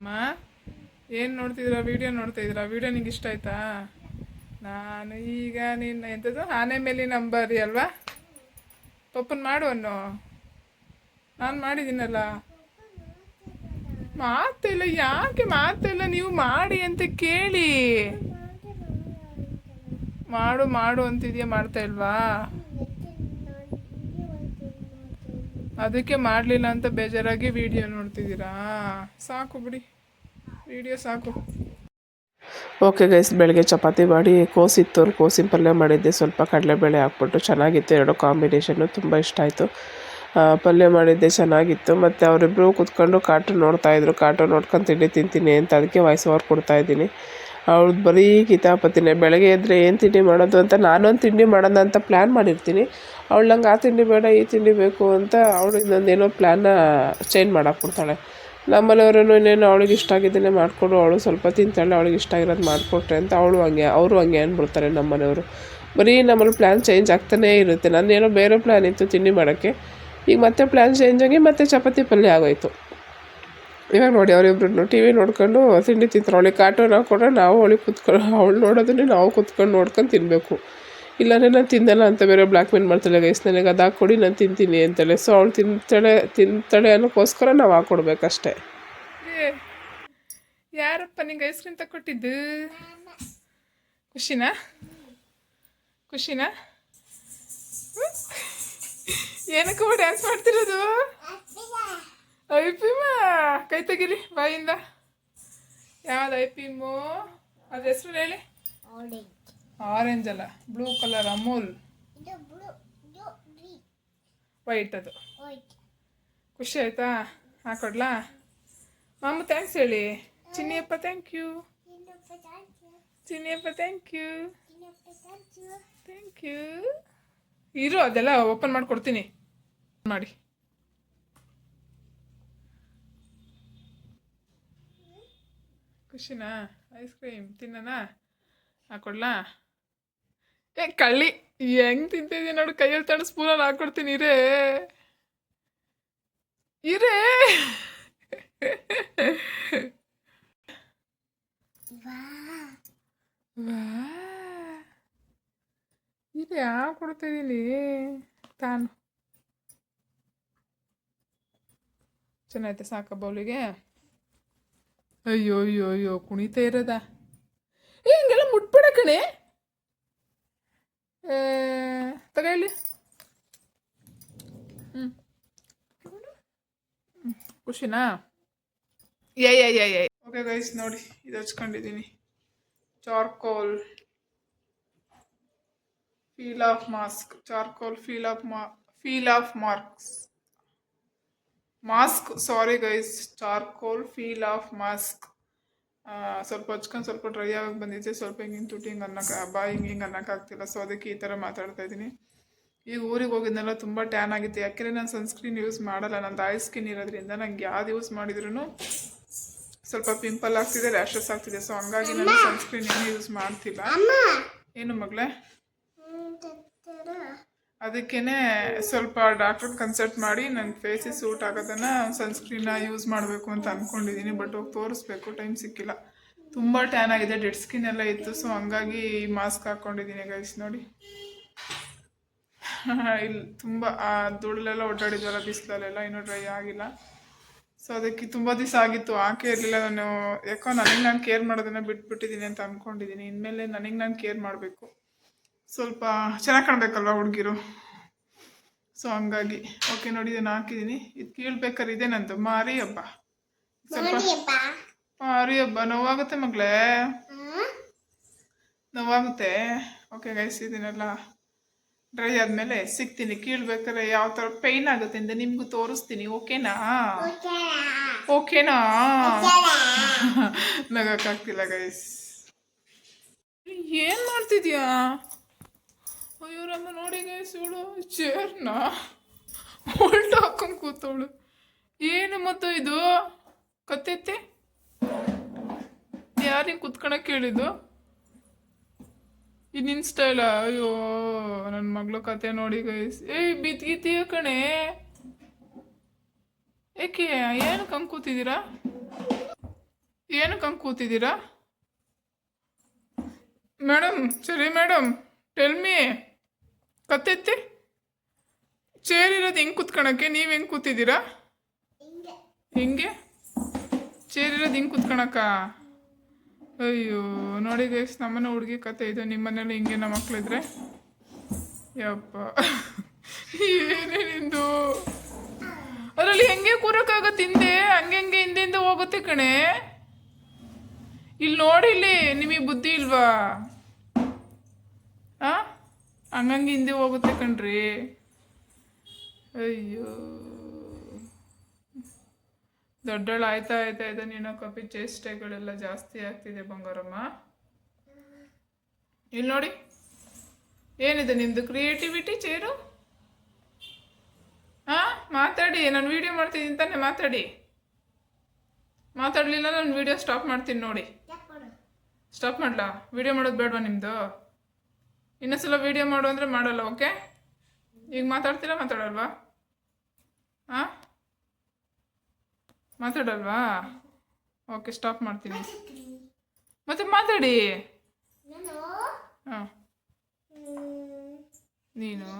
ಅಮ್ಮ, ಏನು ನೋಡ್ತಿದ್ದೀರಾ? ವಿಡಿಯೋ ನೋಡ್ತಾ ಇದ್ದೀರಾ? ವಿಡಿಯೋ ನಿಂಗೆ ಇಷ್ಟ ಆಯ್ತಾ? ನಾನು ಈಗ ನಿನ್ನ ಎಂಥದ್ದು ಆನೆ ಮೇಲೆ ನಂಬರಿ ಅಲ್ವಾ? ಪಪ್ಪನ್ ಮಾಡುವನು ನಾನು ಮಾಡಿದ್ದೀನಲ್ಲ. ಮಾತಿಲ್ಲ, ಯಾಕೆ ಮಾತಿಲ್ಲ ನೀವು ಮಾಡಿ ಅಂತ ಕೇಳಿ. ಮಾಡು ಮಾಡು ಅಂತಿದ್ಯಾ ಮಾಡ್ತಾ ಇಲ್ವಾ? ಅದಕ್ಕೆ ಮಾಡಲಿಲ್ಲ ಅಂತ ಬೇಜಾರಾಗಿ ವಿಡಿಯೋ ನೋಡ್ತಿದ್ದೀರಾ? ಸಾಕು ಬಿಡಿ. ವಿಡಿಯೋ ಸಾಕು. ಓಕೆ ಗೈಸ್ ಬೆಳಗ್ಗೆ ಚಪಾತಿ ಮಾಡಿ, ಕೋಸಿತ್ತು, ಕೋಸಿನ ಪಲ್ಯ ಮಾಡಿದ್ದೆ. ಸ್ವಲ್ಪ ಕಡಲೆಬೇಳೆ ಹಾಕ್ಬಿಟ್ಟು ಚೆನ್ನಾಗಿತ್ತು. ಎರಡು ಕಾಂಬಿನೇಷನ್ನು ತುಂಬ ಇಷ್ಟ ಆಯಿತು. ಪಲ್ಯ ಮಾಡಿದ್ದೆ, ಚೆನ್ನಾಗಿತ್ತು. ಮತ್ತು ಅವರಿಬ್ಬರು ಕೂತ್ಕೊಂಡು ಕಾರ್ಟೂನ್ ನೋಡ್ತಾಯಿದ್ರು ಕಾರ್ಟೂನ್ ನೋಡ್ಕೊಂಡು ತಿಂಡಿ ತಿಂತೀನಿ ಅಂತ ಅದಕ್ಕೆ ವಾಯ್ಸ್ ಓವರ್ ಕೊಡ್ತಾಯಿದ್ದೀನಿ ಅವ್ಳದ್ದು ಬರೀ ಕಿತಾಪತಿನೇ. ಬೆಳಗ್ಗೆ ಎದ್ದರೆ ಏನು ತಿಂಡಿ ಮಾಡೋದು ಅಂತ ನಾನೊಂದು ತಿಂಡಿ ಮಾಡೋಣ ಅಂತ ಪ್ಲ್ಯಾನ್ ಮಾಡಿರ್ತೀನಿ. ಅವಳು ನಂಗೆ ಆ ತಿಂಡಿ ಬೇಡ, ಈ ತಿಂಡಿ ಬೇಕು ಅಂತ ಅವಳು ಇನ್ನೊಂದೇನೋ ಪ್ಲ್ಯಾನ್ನ ಚೇಂಜ್ ಮಾಡಾಕ್ಬಿಡ್ತಾಳೆ ನಮ್ಮನೆಯವ್ರೂ ಇನ್ನೇನು ಅವಳಿಗೆ ಇಷ್ಟ ಆಗಿದ್ದನ್ನೇ ಮಾಡಿಕೊಡು ಅವಳು ಸ್ವಲ್ಪ ತಿಂತಾಳೆ, ಅವಳಿಗೆ ಇಷ್ಟ ಆಗಿರೋದು ಮಾಡಿಕೊಟ್ರೆ ಅಂತ ಅವಳು ಹಂಗೆ, ಅವರು ಹಂಗೆ ಅಂದ್ಬಿಡ್ತಾರೆ ನಮ್ಮನೆಯವರು. ಬರೀ ನಮ್ಮಲ್ಲಿ ಪ್ಲ್ಯಾನ್ ಚೇಂಜ್ ಆಗ್ತಾನೇ ಇರುತ್ತೆ. ನಾನೇನೋ ಬೇರೆ ಪ್ಲ್ಯಾನ್ ಇತ್ತು ತಿಂಡಿ ಮಾಡೋಕ್ಕೆ. ಈಗ ಮತ್ತೆ ಪ್ಲ್ಯಾನ್ ಚೇಂಜ್ ಆಗಿ ಮತ್ತೆ ಚಪಾತಿ ಪಲ್ಯ ಆಗೋಯ್ತು. ಇವಾಗ ನೋಡಿ ಅವರಿಬ್ರು ಟಿ ವಿ ನೋಡ್ಕೊಂಡು ತಿಂಡಿ ತಿಂತಾರೆ. ಅವಳಿಗೆ ಕಾರ್ಟೂನ್ ಕೂಡ ನಾವು ಅವಳಿಗೆ ಕುತ್ಕೊಂಡು ಅವಳು ನೋಡೋದನ್ನೇ ನಾವು ಕುತ್ಕೊಂಡು ನೋಡ್ಕೊಂಡು ತಿನ್ನಬೇಕು ಇಲ್ಲಾಂದರೆ ನಾನು ತಿಂದಲ್ಲ ಅಂತ ಬೇರೆ ಬ್ಲ್ಯಾಕ್ ಮೇಲ್ ಮಾಡ್ತಾಳೆ, ಗೈಸ್ ನನಗೆ ಅದು ಹಾಕ್ಕೊಡಿ, ನಾನು ತಿಂತೀನಿ ಅಂತೇಳಿ. ಸೊ ಅವಳು ತಿಂತಾಳೆ ತಿಂತಾಳೆ ಅನ್ನೋಕ್ಕೋಸ್ಕರ ನಾವು ಹಾಕ್ಕೊಡ್ಬೇಕಷ್ಟೆ ಯಾರಪ್ಪ ನಿಂಗೆ ಐಸ್ ಕ್ರೀಮ್ ತಗೊಟ್ಟಿದ್ದು ಖುಷಿನಾ? ಖುಷಿನಾ? ಏನಕ್ಕೂ ಡ್ಯಾನ್ಸ್ ಮಾಡ್ತಿರೋದು? ಐಪಿಮ ಕೈ ತೆಗೀರಿ ಬಾಯಿಂದ. ಯಾವ್ದು ಐಪಿಮು ಅದ್ರ ಹೆಸರು ಹೇಳಿ. ಆರೆಂಜ್ ಅಲ್ಲ. Blue colour Amul. ವೈಟ್ ಅದು. ಖುಷಿ ಆಯ್ತಾ? ಹಾಕೊಡ್ಲಾ? ಮಾಮು ಥ್ಯಾಂಕ್ಸ್ ಹೇಳಿ. Chinniyappa thank you Chinniyappa thank you thank you ಇರು, ಅದೆಲ್ಲ ಓಪನ್ ಮಾಡಿಕೊಡ್ತೀನಿ. ಮಾಡಿ. ಖುಷಿನಾ? Ice cream ತಿನ್ನನಾ? ಹಾಕೊಡ್ಲಾ ಏ ಕಳ್ಳಿ ಹೆಂಗ್ ತಿಂತಿದ್ದೀನಿ ನೋಡು ಕೈಯಲ್ಲಿ ತಡ ಸ್ಪೂನಲ್ಲಿ ಹಾಕೊಡ್ತೀನಿ ಇರೇ. ಇರೇ. ಇದು ಯಾವ ಕೊಡ್ತಿದ್ದೀನಿ ತಾನು. ಚೆನ್ನಾಯ್ತಾ ಸಾಕ ಬೌಲಿಗೆ ಅಯ್ಯೋ ಅಯ್ಯೋ ಅಯ್ಯೋ, ಕುಣಿತಾ ಇರೋದ? ಏ, ಹಿಂಗೆಲ್ಲ ಮುಟ್ಬೇಡ ಕಣೆ. ತಗೊಳ್ಳಿ ಹ್ಞೂ ಖುಷಿನಾ? ಏ ಓಕೆ ಗೈಸ್ ನೋಡಿ, ಇದು ಹಚ್ಕೊಂಡಿದ್ದೀನಿ charcoal peel off mask charcoal peel off ಮಾ peel off marks mask sorry guys charcoal peel off mask ಸ್ವಲ್ಪ ಹಚ್ಕೊಂಡು ಸ್ವಲ್ಪ ಡ್ರೈ ಆಗಿ ಬಂದಿದ್ದೆ ಸ್ವಲ್ಪ ಹಿಂಗೆ ಹಿಂಗೆ ತುಟಿ ಹಿಂಗೆ ಅನ್ನಕ್ಕೆ ಬಾ ಹಿಂಗೆ ಹಿಂಗೆ ಅನ್ನೋಕ್ಕಾಗ್ತಿಲ್ಲ ಸೊ ಅದಕ್ಕೆ ಈ ಥರ ಮಾತಾಡ್ತಾ ಇದ್ದೀನಿ. ಈಗ ಊರಿಗೆ ಹೋಗಿದ್ನೆಲ್ಲ ತುಂಬ ಟ್ಯಾನ್ ಆಗಿತ್ತು. ಯಾಕೆಂದರೆ ನಾನು ಸನ್ಸ್ಕ್ರೀನ್ ಯೂಸ್ ಮಾಡಲ್ಲ. ನಂದು ಐ ಸ್ಕಿನ್ ಇರೋದ್ರಿಂದ ನಂಗೆ ಯಾವ್ದು ಯೂಸ್ ಮಾಡಿದ್ರು ಸ್ವಲ್ಪ ಪಿಂಪಲ್ ಆಗ್ತಿದೆ ರ್ಯಾಷಸ್ ಆಗ್ತಿದೆ. ಸೊ ಹಂಗಾಗಿ ನಾನು ಸನ್ಸ್ಕ್ರೀನ್ ಏನು ಯೂಸ್ ಮಾಡ್ತಿಲ್ಲ. ಏನು ಮಗಳೇ? ಅದಕ್ಕೇನೆ ಸ್ವಲ್ಪ ಡಾಕ್ಟರ್ ಕನ್ಸಲ್ಟ್ ಮಾಡಿ ನನ್ನ ಫೇಸಿಗೆ ಸೂಟ್ ಆಗೋದನ್ನು ಸನ್ಸ್ಕ್ರೀನ್ನ ಯೂಸ್ ಮಾಡಬೇಕು ಅಂತ ಅಂದ್ಕೊಂಡಿದ್ದೀನಿ ಬಟ್ ಹೋಗಿ ತೋರಿಸ್ಬೇಕು ಟೈಮ್ ಸಿಕ್ಕಿಲ್ಲ. ತುಂಬ ಟ್ಯಾನ್ ಆಗಿದೆ ಡೆಡ್ ಸ್ಕಿನ್ ಎಲ್ಲ ಇತ್ತು ಸೊ ಹಂಗಾಗಿ ಮಾಸ್ಕ್ ಹಾಕ್ಕೊಂಡಿದ್ದೀನಿ ಗೈಸ್ ನೋಡಿ. ಇಲ್ಲಿ ತುಂಬ, ಆ ಧೂಳಲೆಲ್ಲ ಓಡಾಡಿದ್ವಲ್ಲ ಬಿಸಿಲಲ್ಲೆಲ್ಲ, ಇನ್ನೂ ಡ್ರೈ ಆಗಿಲ್ಲ. ಸೊ ಅದಕ್ಕೆ ತುಂಬ ದಿವಸ ಆಗಿತ್ತು, ಆಕೆ ಇರಲಿಲ್ಲ, ನಾನು ಯಾಕೋ ನನಗೆ ನಾನು ಕೇರ್ ಮಾಡೋದನ್ನು ಬಿಟ್ಬಿಟ್ಟಿದ್ದೀನಿ ಅಂತ ಅಂದ್ಕೊಂಡಿದ್ದೀನಿ ಇನ್ಮೇಲೆ ನನಗೆ ನಾನು ಕೇರ್ ಮಾಡಬೇಕು. ಸ್ವಲ್ಪ ಚೆನ್ನಾಗಿ ಕಾಣಬೇಕಲ್ವ ಹುಡುಗಿರು? ಸೊ ಹಂಗಾಗಿ ಓಕೆ ನೋಡಿ ಇದನ್ನು ಹಾಕಿದ್ದೀನಿ ಇದು ಕೀಳ್ಬೇಕಾದ್ರೆ ಇದೆ ನಂದು. ಮಾರಿ ಹಬ್ಬ ಸ್ವಲ್ಪ ಮಾರಿ ಹಬ್ಬ ನೋವಾಗುತ್ತೆ ಮಗಳೇ? ನೋವಾಗುತ್ತೆ? ಓಕೆ ಗೈಸ್ ಇದನ್ನೆಲ್ಲ ಡ್ರೈ ಆದಮೇಲೆ ಸಿಗ್ತೀನಿ. ಕೀಳ್ಬೇಕಾದ್ರೆ ಯಾವ ಥರ ಪೈನ್ ಆಗುತ್ತೆ ಅಂತ ನಿಮಗೂ ತೋರಿಸ್ತೀನಿ ಓಕೆನಾ ಓಕೆನಾ ನಗಕ್ಕಾಗ್ತಿಲ್ಲ ಗೈಸ್ ಏನು ಮಾಡ್ತಿದ್ಯಾ? ಅಯ್ಯೋ ರಮ್ಮ ನೋಡಿ ಗೈಸ್ ಇವಳು ಚೇರ್ನ ಉಲ್ಟ ಹಾಕೊಂಡು ಕೂತವಳು. ಏನು ಮತ್ತು ಇದು? ಕತ್ತೈತಿ ಯಾರಿಗೆ ಕುತ್ಕೊಳಕ್ಕೆ ಹೇಳಿದ್ದು ಇದು ನಿನ್ನ ಸ್ಟೈಲ ಅಯ್ಯೋ ನನ್ನ ಮಗಳ ಕತೆ ನೋಡಿ ಗೈಸ್ ಏಯ್ ಬಿದ್ಗಿತೀಯ ಕಣೆ? ಏಕೆ, ಏನು ಕಂಗ್ ಕೂತಿದ್ದೀರಾ? ಏನು ಕಂಗ್ ಕೂತಿದ್ದೀರಾ? ಮೇಡಮ್, ಸರಿ ಮೇಡಮ್ ಟೆಲ್ ಮೀ ಕತ್ತೆತ್ತಿ? ಚೇರ್ ಇರೋದು ಹೆಂಗೆ ಕುತ್ಕೊಳಕ್ಕೆ ನೀವು ಹೆಂಗೆ ಕೂತಿದ್ದೀರಾ? ಹಿಂಗೆ. ಚೇರ್ ಇರೋದು ಹಿಂಗೆ ಕುತ್ಕೊಳಕ್ಕ ಅಯ್ಯೋ ನೋಡಿ ಗೈಸ್ ನಮ್ಮನೆ ಹುಡುಗಿ ಕತೆ ಇದು. ನಿಮ್ಮ ಮನೇಲಿ ಹಿಂಗೆ ನಮ್ಮ ಮಕ್ಕಳಿದ್ರೆ ಯಪ್ಪ. ಏನೇ ನಿಂದು? ಅದರಲ್ಲಿ ಹೆಂಗೆ ಕೂರಕ್ಕಾಗತ್ತೆ ಹಿಂದೆ? ಹಂಗೆ ಹಂಗೆ ಹಿಂದಿಂದ ಹೋಗುತ್ತೆ ಕಣೆ. ಇಲ್ಲಿ ನೋಡಿ ಇಲ್ಲಿ ನಿಮಗೆ ಬುದ್ಧಿ ಇಲ್ವಾ? ಆ? ಹಂಗಂಗೆ ಹಿಂದೆ ಹೋಗುತ್ತೆ ಕಣ್ರಿ. ಅಯ್ಯೋ. ದೊಡ್ಡಳು ಆಯ್ತಾ ಆಯ್ತಾ ಆಯ್ತಾ ನೀನು ಕಪಿ ಚೇಷ್ಟೆಗಳೆಲ್ಲ ಜಾಸ್ತಿ ಆಗ್ತಿದೆ ಬಂಗಾರಮ್ಮ. ಇಲ್ಲಿ ನೋಡಿ. ಏನಿದೆ ನಿಮ್ಮದು ಕ್ರಿಯೇಟಿವಿಟಿ ಚೇರು? ಹಾ ಮಾತಾಡಿ ನಾನು ವಿಡಿಯೋ ಮಾಡ್ತಿದ್ದೀನಿ ತಾನೆ ಮಾತಾಡಿ. ಮಾತಾಡಲಿಲ್ಲ ನಾನು ವಿಡಿಯೋ ಸ್ಟಾಪ್ ಮಾಡ್ತೀನಿ ನೋಡಿ. ಸ್ಟಾಪ್ ಮಾಡಲಾ? ವಿಡಿಯೋ ಮಾಡೋದು ಬೇಡವಾ ನಿಮ್ಮದು ಇನ್ನೊಂದ್ಸಲ ವೀಡಿಯೋ ಮಾಡು ಅಂದರೆ ಮಾಡಲ್ಲ ಓಕೆ ಈಗ ಮಾತಾಡ್ತೀರಾ? ಮಾತಾಡಲ್ವಾ? ಹಾಂ ಮಾತಾಡಲ್ವಾ? ಓಕೆ ಸ್ಟಾಪ್ ಮಾಡ್ತೀನಿ. ಮತ್ತೆ ಮಾತಾಡಿ. ಹಾಂ. ನೀನು?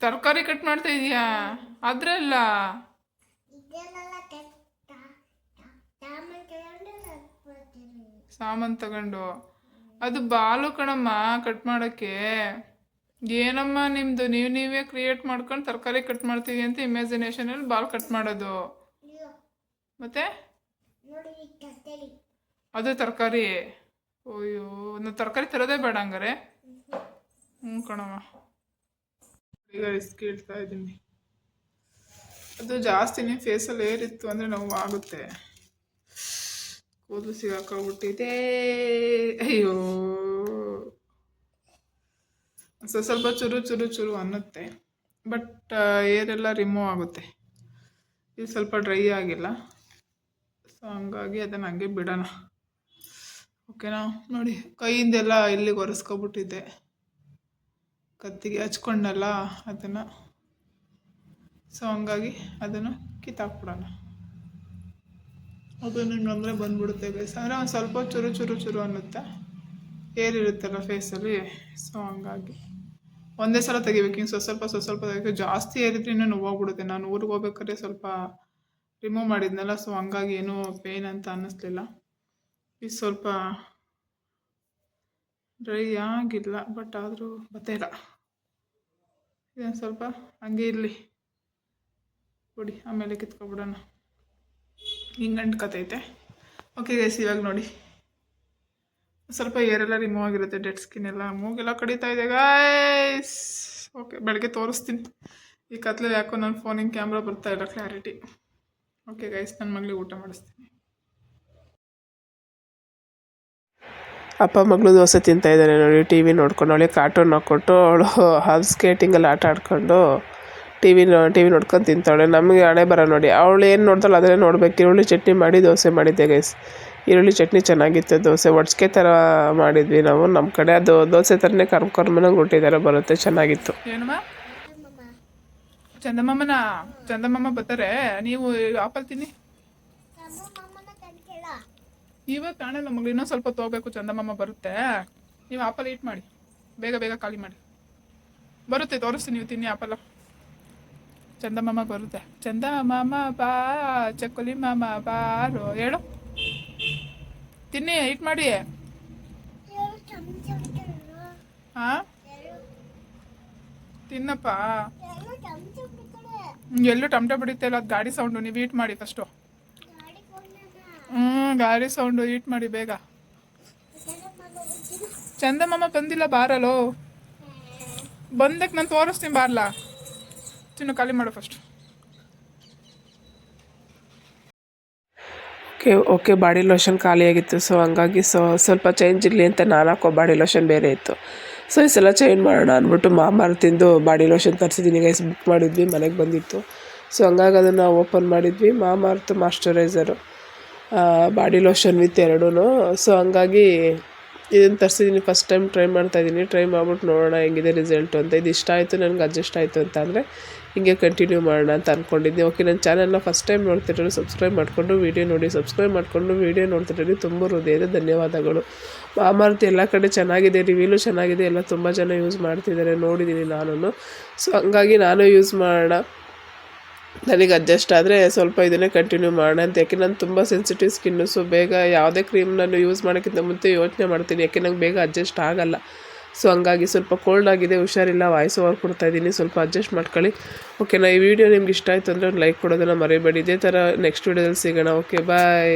ತರಕಾರಿ ಕಟ್ ಮಾಡ್ತಾ ಇದೀಯಾ? ಅದ್ರಲ್ಲ. ಸಾಮಾನು ತಗೊಂಡು. ಅದು ಬಾಲು ಕಣಮ್ಮ ಕಟ್ ಮಾಡೋಕ್ಕೆ. ಏನಮ್ಮ ನಿಮ್ಮದು ನೀವು ನೀವೇ ಕ್ರಿಯೇಟ್ ಮಾಡ್ಕೊಂಡು ತರಕಾರಿ ಕಟ್ ಮಾಡ್ತೀವಿ ಅಂತ ಇಮ್ಯಾಜಿನೇಷನಲ್ಲಿ ಬಾಲ್ ಕಟ್ ಮಾಡೋದು. ಮತ್ತೆ? ಅದು ತರಕಾರಿ. ಅಯ್ಯೋ ನಾನು ತರಕಾರಿ ತರೋದೇ ಬೇಡ ಹಂಗಾರೆ. ಹ್ಞೂ ಕಣಮ್ಮ. ಈಗ ರಿಸ್ಕ್ ಕೇಳ್ತಾ ಇದ್ದೀನಿ ಅದು ಜಾಸ್ತಿನೇ ಫೇಸಲ್ಲಿ ಏರಿತ್ತು ಅಂದರೆ ನೋವು ಆಗುತ್ತೆ. ಕೂದಲು ಸಿಗಾಕೊಂಡ್ಬಿಟ್ಟಿದೆ ಅಯ್ಯೋ. ಸ್ವಲ್ಪ ಸ್ವಲ್ಪ ಚುರು ಚುರು ಚುರು ಅನ್ನುತ್ತೆ. ಬಟ್ ಏರೆಲ್ಲ ರಿಮೂವ್ ಆಗುತ್ತೆ. ಇದು ಸ್ವಲ್ಪ ಡ್ರೈ ಆಗಿಲ್ಲ. ಸೊ ಹಂಗಾಗಿ ಅದನ್ನು ಹಂಗೆ ಬಿಡೋಣ. ಓಕೆನಾ ನೋಡಿ, ಕೈಯಿಂದೆಲ್ಲ ಇಲ್ಲಿಗೆ ಒರೆಸ್ಕೊಬಿಟ್ಟಿದ್ದೆ. ಕತ್ತಿಗೆ ಹಚ್ಕೊಂಡಲ್ಲ ಅದನ್ನು. ಸೊ ಹಂಗಾಗಿ ಅದನ್ನು ಕಿತ್ತಾಕ್ಬಿಡೋಣ. ಅದು ನಿಂಗಂದರೆ ಬಂದ್ಬಿಡುತ್ತೆ ಗೈಸ್ ಅಂದರೆ ಒಂದು ಸ್ವಲ್ಪ ಚುರು ಚುರು ಚುರು ಅನ್ನುತ್ತೆ. ಏರಿರುತ್ತಲ್ಲ ಫೇಸಲ್ಲಿ ಸೊ ಹಂಗಾಗಿ. ಒಂದೇ ಸಲ ತೆಗಿಬೇಕು. ಹಿಂಗೆ ಸ್ವಲ್ಪ ಸ್ವಲ್ಪ ಸ್ವಲ್ಪ ತೆಗಿಬೇಕು. ಜಾಸ್ತಿ ಏರಿದ್ರೆ ಇನ್ನೂ ನೋವಾಗ್ಬಿಡುತ್ತೆ. ನಾನು ಊರಿಗೆ ಹೋಗ್ಬೇಕಾದ್ರೆ ಸ್ವಲ್ಪ ರಿಮೂವ್ ಮಾಡಿದ್ನಲ್ಲ ಸೊ ಹಂಗಾಗಿ ಏನೂ ಪೇಯ್ನ್ ಅಂತ ಅನ್ನಿಸ್ಲಿಲ್ಲ. ಇದು ಸ್ವಲ್ಪ ಡ್ರೈ ಆಗಿಲ್ಲ ಬಟ್ ಆದರೂ ಇಲ್ಲ. ಇದೊಂದು ಸ್ವಲ್ಪ ಹಂಗೆ ಇರಲಿ. ಕೊಡಿ, ಆಮೇಲೆ ಕಿತ್ಕೊಬಿಡೋಣ. ಹಿಂಗೆ ಅಂಟ್ಕತೈತೆ ಓಕೆ ಗೈಸ್ ಇವಾಗ ನೋಡಿ. ಸ್ವಲ್ಪ ಏರೆಲ್ಲ ರಿಮೂವ್ ಆಗಿರುತ್ತೆ ಡೆಡ್ ಸ್ಕಿನ್ ಎಲ್ಲ. ಮೂಗೆಲ್ಲ ಕಡಿತಾ ಇದೆ ಗಾಯ್ಸ್ ಓಕೆ ಬೆಳಗ್ಗೆ ತೋರಿಸ್ತೀನಿ. ಈ ಕತ್ಲಲ್ಲಿ ಯಾಕೋ ನನ್ನ ಫೋನಿಂಗ್ ಕ್ಯಾಮ್ರಾ ಬರ್ತಾ ಇಲ್ಲ ಕ್ಲಾರಿಟಿ ಓಕೆ ಗೈಸ್ ನನ್ನ ಮಗಳಿಗೆ ಊಟ ಮಾಡಿಸ್ತೀನಿ. ಅಪ್ಪ ಮಗಳು ದೋಸೆ ತಿಂತಾ ಇದ್ದಾನೆ ನೋಡಿ ಟಿ ವಿ ನೋಡ್ಕೊಂಡು, ಅವಳಿಗೆ ಕಾರ್ಟೂನ್ ಹಾಕ್ಕೊಟ್ಟು ಅವಳು ಹಾಫ್ ಸ್ಕೇಟಿಂಗಲ್ಲಿ ಆಟ ಆಡ್ಕೊಂಡು. ಟಿ ವಿ ಟಿ ವಿ ನೋಡ್ಕೊಂಡು ತಿಂತಾಳೆ. ನಮಗೆ ಹಣೆ ಬರ ನೋಡಿ. ಅವಳು ಏನು ನೋಡ್ತಾಳೆ ಅದನ್ನೇ ನೋಡ್ಬೇಕು. ಈರುಳ್ಳಿ ಚಟ್ನಿ ಮಾಡಿ ದೋಸೆ ಮಾಡಿದ್ದೆ ಗೈಸ್ ಈರುಳ್ಳಿ ಚಟ್ನಿ ಚೆನ್ನಾಗಿತ್ತು. ದೋಸೆ ಒಡ್ಸ್ಕೆ ಥರ ಮಾಡಿದ್ವಿ ನಾವು ನಮ್ಮ ಕಡೆ. ಅದು ದೋಸೆ ಥರನೇ ಕರ್ಮ್ ರೊಟ್ಟಿ ಥರ ಬರುತ್ತೆ. ಚೆನ್ನಾಗಿತ್ತು. ಚಂದಮ್ಮನ ಚಂದಮ್ಮಮ್ಮ ಬರ್ತಾರೆ. ನೀವು ಆಪಲ್ ತಿನ್ನಿ. ಇವಾಗ ಕಾಣಲ್ಲ ಮಗಳು. ಇನ್ನೊಂದು ಸ್ವಲ್ಪ ತೋಗಬೇಕು ಚಂದಮ್ಮಮ್ಮ ಬರುತ್ತೆ. ನೀವು ಆಪಲ್ ಈಟ್ ಮಾಡಿ. ಬೇಗ ಬೇಗ ಖಾಲಿ ಮಾಡಿ. ಬರುತ್ತೆ. ತೋರಿಸ್ತೀನಿ. ನೀವು ತಿನ್ನಿ ಆಪಲ್ ಚಂದಮಾಮ ಬರುತ್ತೆ. ಚಂದಮಾಮ ಬಾ, ಚಕ್ಕುಲಿ ಮಾಮ ಬಾರು ಹೇಳು. ತಿನ್ನಿ ಇಟ್ ಮಾಡಿ. ಹಾ ತಿನ್ನಪ್ಪ. ಎಲ್ಲೂ ಟಮಟ ಬಿಡುತ್ತೆ ಇಲ್ಲ. ಅದು ಗಾಡಿ ಸೌಂಡು ನೀವು ಈಟ್ ಮಾಡಿ ಫಸ್ಟು ಹ್ಞೂ ಗಾಡಿ ಸೌಂಡು ಈಟ್ ಮಾಡಿ ಬೇಗ. ಚಂದಮಾಮ ಬಂದಿಲ್ಲ ಬಾರಲೋ ಬಂದಕ್ಕೆ ನಾನು ತೋರಿಸ್ತೀನಿ ಬಾರ್ಲಾ? ತಿನ್ನು, ಖಾಲಿ ಮಾಡು first okay okay body lotion ಖಾಲಿಯಾಗಿತ್ತು so ಹಂಗಾಗಿ ಸೊ, ಸ್ವಲ್ಪ ಚೇಂಜ್ ಇರಲಿ ಅಂತ ನಾನು ಹಾಕೋ ಬಾಡಿ ಲೋಷನ್ ಬೇರೆ ಇತ್ತು. ಸೊ ಈ ಸಲ ಚೇಂಜ್ ಮಾಡೋಣ ಅಂದ್ಬಿಟ್ಟು ಮಾಮಾರ್ತಿಂದು ಬಾಡಿ ಲೋಷನ್ ತರಿಸಿದ್ದೀನಿ ಗೈಸ್ ಬುಕ್ ಮಾಡಿದ್ವಿ, ಮನೆಗೆ ಬಂದಿತ್ತು. ಸೊ ಹಂಗಾಗಿ ಅದನ್ನು ಓಪನ್ ಮಾಡಿದ್ವಿ. Mamaearth moisturiser body lotion with ಎರಡೂ ಸೊ ಹಂಗಾಗಿ ಇದನ್ನು ತರಿಸಿದ್ದೀನಿ ಫಸ್ಟ್ ಟೈಮ್ ಟ್ರೈ ಮಾಡ್ತಾಯಿದ್ದೀನಿ ಟ್ರೈ ಮಾಡ್ಬಿಟ್ಟು ನೋಡೋಣ ಹೆಂಗಿದೆ ರಿಸಲ್ಟು ಅಂತ. ಇದು ಇಷ್ಟ ಆಯಿತು, ನನಗೆ ಅಡ್ಜಸ್ಟ್ ಆಯಿತು ಅಂತ ಅಂದರೆ ಹಿಂಗೆ ಕಂಟಿನ್ಯೂ ಮಾಡೋಣ ಅಂತ ಅಂದ್ಕೊಂಡಿದ್ದೆ ಓಕೆ ನನ್ನ ಚಾನಲ್ನ ಫಸ್ಟ್ ಟೈಮ್ ನೋಡ್ತಿರೋ ಸಬ್ಸ್ಕ್ರೈಬ್ ಮಾಡಿಕೊಂಡು ವೀಡಿಯೋ ನೋಡಿ ಸಬ್ಸ್ಕ್ರೈಬ್ ಮಾಡಿಕೊಂಡು ವೀಡಿಯೋ ನೋಡ್ತಿರೋದು ತುಂಬ ಹೃದಯದ ಧನ್ಯವಾದಗಳು. ಮಾಮಾರ್ತಿ ಎಲ್ಲ ಕಡೆ ಚೆನ್ನಾಗಿದೆ ರಿವ್ಯೂ ಚೆನ್ನಾಗಿದೆ, ಎಲ್ಲ ತುಂಬ ಜನ ಯೂಸ್ ಮಾಡ್ತಿದ್ದಾರೆ ನೋಡಿದ್ದೀನಿ ನಾನು ಸೊ ಹಂಗಾಗಿ ನಾನು ಯೂಸ್ ಮಾಡೋಣ. ನನಗೆ ಅಡ್ಜಸ್ಟ್ ಆದರೆ ಸ್ವಲ್ಪ ಇದನ್ನೇ ಕಂಟಿನ್ಯೂ ಮಾಡೋಣ ಅಂತ. ಯಾಕೆ ನಾನು ತುಂಬ ಸೆನ್ಸಿಟಿವ್ ಸ್ಕಿನ್ನು ಸೊ ಬೇಗ ಯಾವುದೇ ಕ್ರೀಮ್ ನಾನು ಯೂಸ್ ಮಾಡೋಕ್ಕಿಂತ ಮುಂಚೆ ಯೋಚನೆ ಮಾಡ್ತೀನಿ. ಯಾಕೆ ನಂಗೆ ಬೇಗ ಅಡ್ಜಸ್ಟ್ ಆಗಲ್ಲ. ಸೊ ಹಂಗಾಗಿ ಸ್ವಲ್ಪ ಕೋಲ್ಡ್ ಆಗಿದೆ, ಹುಷಾರಿಲ್ಲ ವಾಯ್ಸ್ ಓವರ್ ಕೊಡ್ತಾ ಇದ್ದೀನಿ. ಸ್ವಲ್ಪ ಅಡ್ಜಸ್ಟ್ ಮಾಡ್ಕೊಳ್ಳಿ. ಓಕೆನಾ ಈ ವಿಡಿಯೋ ನಿಮ್ಗೆ ಇಷ್ಟ ಆಯಿತು ಅಂದರೆ ಒಂದು ಲೈಕ್ ಕೊಡೋದನ್ನು ಮರೆಯಬೇಡಿ ಇದೇ ಥರ ನೆಕ್ಸ್ಟ್ ವೀಡಿಯೋದಲ್ಲಿ ಸಿಗೋಣ. Okay bye